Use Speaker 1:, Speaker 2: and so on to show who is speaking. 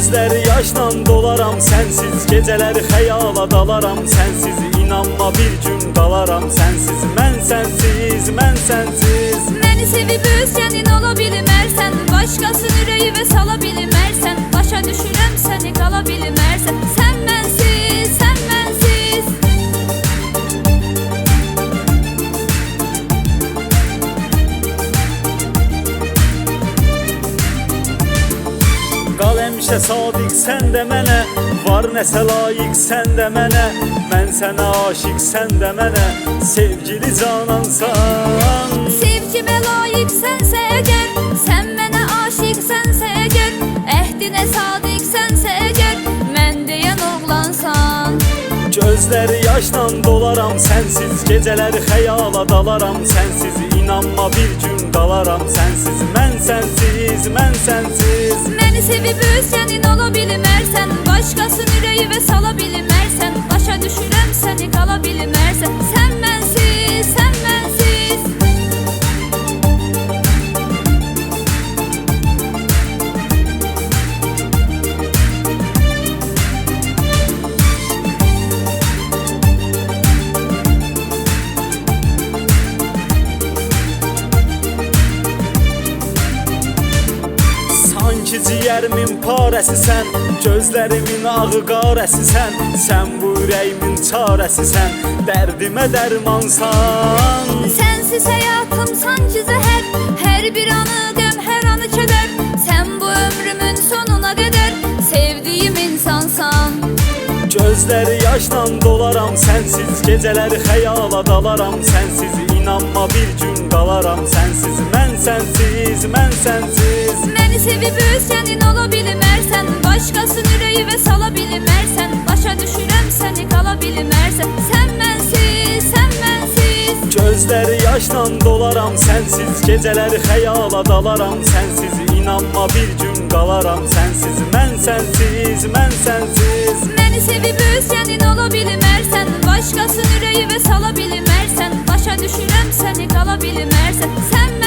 Speaker 1: Gözleri yaşla dolaram. Sensiz Geceleri xəyala dalaram. Sensiz İnanma bir gün qalaram sensiz Mən sensiz, mən sensiz.
Speaker 2: Məni sevib özgənin ola bilmərsən Başqasının ürəyivə sala Başa düşürəm səni qala
Speaker 1: Həmişə sadiq sən də mənə Var nəsə layiq sən də mənə Mən sənə aşiq sən də mənə Sevgili canansan
Speaker 2: Sevgimə layiqsənsə əgər Sən mənə aşiqsənsə əgər Əhdinə sadiqsənsə əgər Mən deyən oğlansan
Speaker 1: Gözləri yaşla dolaram sensiz Geceleri xəyala dalaram sensiz İnanma bir gün qalaram sensiz Mən sensiz, mən sensiz.
Speaker 2: Məni sevib özgənin düşürəm səni qala bilmərsən Sən mənsiz, sən mənsiz
Speaker 1: Sanki ciyərimin parəsisən Gözlərimin ağı qarəsisən Sən bu ürəyimin çarəsisən Dərdimə dərmansan
Speaker 2: Sensiz hayatım sancı zəhər Hər bir anı qəm, hər anı kədər Sən bu ömrümün sonuna qədər Sevdiyim insansan.
Speaker 1: Gözləri yaşla dolaram sensiz Geceleri xəyala dalaram. Sensiz İnanma bir gün qalaram sensiz Mən sensiz, mən sensiz.
Speaker 2: Məni sevib özgənin ola bilmərsən Başqasının ürəyivə sala bilmərsən Başa düşürəm səni
Speaker 1: Yaşla dolaram sensiz Geceleri xəyala dalaram sensiz İnanma bir gün qalaram sensiz Mən sensiz, mən sensiz.
Speaker 2: Məni sevib özgənin ola bilmərsən Başqasının ürəyivə sala bilmərsən Başa düşürəm səni qala bilmərsən Sən